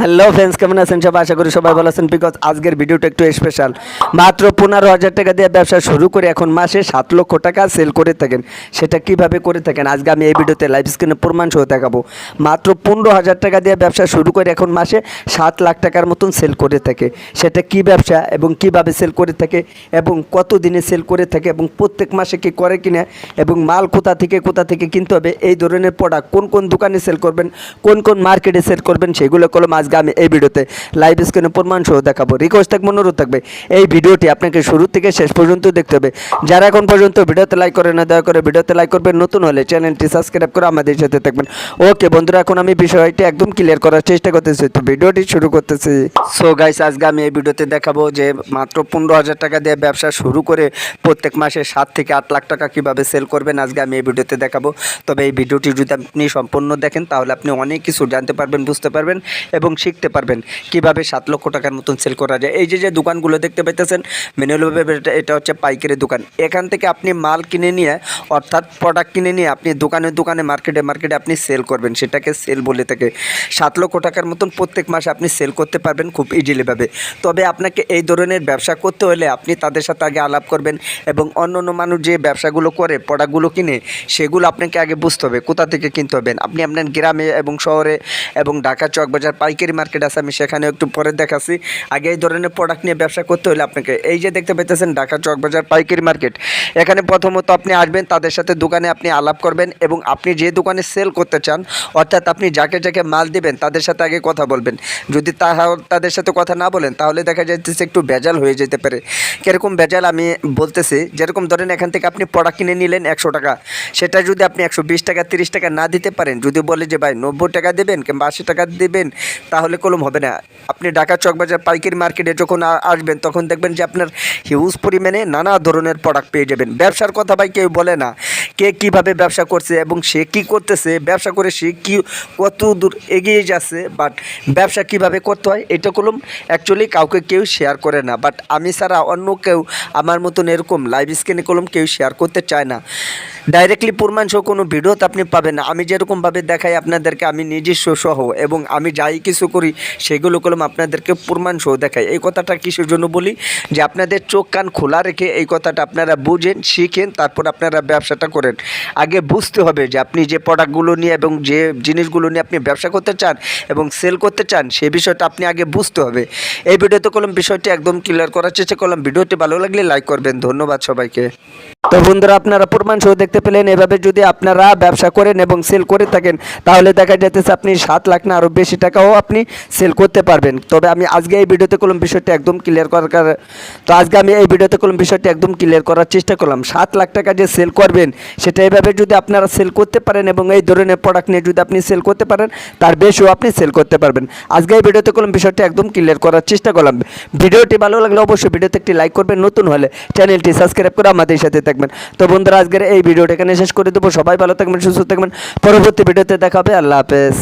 Hello friends কেমন আছেন? সবাই আশা করি সবাই ভালো আছেন বিকজ আজকের ভিডিওটা একটু স্পেশাল মাত্র পনেরো হাজার টাকা দিয়ে ব্যবসা শুরু করে এখন মাসে সাত লক্ষ টাকা সেল করে থাকেন। সেটা কীভাবে করে থাকেন? আজকে আমি এই ভিডিওতে লাইভ স্ক্রিনে প্রমাণ সহ দেখাবো। মাত্র পনেরো হাজার টাকা দিয়ে ব্যবসা শুরু করে এখন মাসে সাত লাখ টাকার মতন সেল করে থাকে। সেটা কি ব্যবসা এবং কীভাবে সেল করে থাকে এবং কত দিনে সেল করে থাকে এবং প্রত্যেক মাসে কি করে কিনা এবং মাল কোথা থেকে কোথা থেকে কিনতে হবে, এই ধরনের প্রোডাক্ট কোন কোন দোকানে সেল করবেন, কোন কোন মার্কেটে সেল করবেন, সেগুলো কলম আজকে আমি এই ভিডিওতে লাইভ স্ক্রিনে প্রমাণ সহ দেখাবো। রিকোয়েস্ট থাকবে, অনুরোধ থাকবে। এই ভিডিওটি আপনাকে শুরু থেকে শেষ পর্যন্ত দেখতে হবে। যারা এখন পর্যন্ত ভিডিওতে লাইক করে না, দয়া করে ভিডিওতে লাইক করবেন। নতুন হলে চ্যানেলটি সাবস্ক্রাইব করে আমাদের সাথে থাকবেন। ওকে বন্ধুরা, এখন আমি বিষয়টি একদম ক্লিয়ার করার চেষ্টা করতেছি। তো ভিডিওটি শুরু করতেছি। সো গাইস আজকে আমি এই ভিডিওতে দেখাবো যে মাত্র পনেরো হাজার টাকা দিয়ে ব্যবসা শুরু করে প্রত্যেক মাসে সাত থেকে আট লাখ টাকা কীভাবে সেল করবেন আজকে আমি এই ভিডিওতে দেখাবো। তবে এই ভিডিওটি যদি আপনি সম্পূর্ণ দেখেন, তাহলে আপনি অনেক কিছু জানতে পারবেন, বুঝতে পারবেন এবং শিখতে পারবেন কীভাবে সাত লক্ষ টাকার মতন সেল করা যায়। এই যে যে দোকানগুলো দেখতে পাইতেছেন মেনুয়ালভাবে এটা এটা হচ্ছে পাইকারি দোকান। এখান থেকে আপনি মাল কিনে নিয়ে, অর্থাৎ প্রোডাক্ট কিনে নিয়ে আপনি দোকানে দোকানে মার্কেটে মার্কেটে আপনি সেল করবেন। সেটাকে সেল বলে থাকে। সাত লক্ষ টাকার মতন প্রত্যেক মাসে আপনি সেল করতে পারবেন খুব ইজিলিভাবে তবে আপনাকে এই ধরনের ব্যবসা করতে হলে আপনি তাদের সাথে আগে আলাপ করবেন এবং অন্য অন্য মানুষ যে ব্যবসাগুলো করে প্রোডাক্টগুলো কিনে, সেগুলো আপনাকে আগে বুঝতে হবে, কোথা থেকে কিনতে হবেন আপনি আপনার গ্রামে এবং শহরে এবং ঢাকা চকবাজার পাইকারি মার্কেট আছে, আমি সেখানে একটু পরে দেখাচ্ছি। আগে এই ধরনের প্রোডাক্ট নিয়ে ব্যবসা করতে হলে আপনাকে, এই যে দেখতে পাইতেছেন ঢাকা চকবাজার পাইকারি মার্কেট এখানে প্রথমত আপনি আসবেন, তাদের সাথে দোকানে আপনি আলাপ করবেন এবং আপনি যে দোকানে সেল করতে চান, অর্থাৎ আপনি যাকে যাকে মাল দেবেন, তাদের সাথে আগে কথা বলবেন। যদি তাহা, তাদের সাথে কথা না বলেন, তাহলে দেখা যাইতেছে একটু ভেজাল হয়ে যেতে পারে। কীরকম ভেজাল আমি বলতেছি, যেরকম ধরেন এখান থেকে আপনি প্রোডাক্ট কিনে নিলেন একশো টাকা, সেটা যদি আপনি একশো বিশ টাকা, তিরিশ টাকা না দিতে পারেন, যদি বলে যে ভাই নব্বই টাকা দেবেন কিংবা আশি টাকা দেবেন তাহলে কলম হবে না। আপনি ঢাকা চকবাজার পাইকারি মার্কেটে যখন আসবেন, তখন দেখবেন যে আপনার হিউজ পরিমাণে নানা ধরনের প্রোডাক্ট পেয়ে যাবেন। ব্যবসার কথা ভাই কেউ বলে না। কে কীভাবে ব্যবসা করছে এবং সে কি করতেছে, ব্যবসা করে সে কি কত দূর এগিয়ে যাচ্ছে বাট ব্যবসা কীভাবে করতে হয়, এটা কলম অ্যাকচুয়ালি কাউকে কেউ শেয়ার করে না। বাট আমি ছাড়া অন্য কেউ আমার মতন এরকম লাইভ স্ক্রিনে কলম কেউ শেয়ার করতে চায় না। ডাইরেক্টলি প্রমাণ সহ কোনো ভিডিওতে আপনি পাবেন না। আমি যেরকমভাবে দেখাই আপনাদেরকে, আমি নিজস্ব সহ এবং আমি যাই কিছু করি, সেগুলো কলম আপনাদেরকে প্রমাণ সহ দেখাই। এই কথাটা কিসের জন্য বলি? যে আপনাদের চোখ, কান খোলা রেখে এই কথাটা আপনারা বুঝেন, শিখেন, তারপর আপনারা ব্যবসাটা করেন। আগে বুঝতে হবে যে আপনি যে প্রোডাক্টগুলো নিয়ে এবং যে জিনিসগুলো নিয়ে আপনি ব্যবসা করতে চান এবং সেল করতে চান সেই বিষয়টা আপনি আগে বুঝতে হবে। এই ভিডিওতে কলম বিষয়টি একদম ক্লিয়ার করার চেষ্টা করলাম। ভিডিওটি ভালো লাগলে লাইক করবেন। ধন্যবাদ সবাইকে। তো বন্ধুরা, আপনারা প্রমাণ সহ পেলেন। এভাবে যদি আপনারা ব্যবসা করেন এবং সেল করে থাকেন, তাহলে দেখা যেতেছে আপনি সাত লাখ না আরও বেশি টাকাও আপনি সেল করতে পারবেন। তবে আমি আজকে এই ভিডিওতে করলাম বিষয়টি একদম ক্লিয়ার করার কার- তো আজকে আমি এই ভিডিওতে করলাম বিষয়টি একদম ক্লিয়ার করার চেষ্টা করলাম। সাত লাখ টাকা যে সেল করবেন, সেটা এভাবে যদি আপনারা সেল করতে পারেন এবং এই ধরনের প্রোডাক্ট নিয়ে যদি আপনি সেল করতে পারেন, তার বেশিও আপনি সেল করতে পারবেন। আজকে এই ভিডিওতে করলাম বিষয়টি একদম ক্লিয়ার করার চেষ্টা করলাম। ভিডিওটি ভালো লাগলে অবশ্যই ভিডিওতে একটি লাইক করবেন। নতুন হলে চ্যানেলটি সাবস্ক্রাইব করে আমাদের সাথে থাকবেন। তো বন্ধুরা, আজকের এই ভিডিওটা এখানে শেষ করে দেবো। সবাই ভালো থাকবেন, সুস্থ থাকবেন। পরবর্তী ভিডিওতে দেখাবে। আল্লাহ হাফেজ।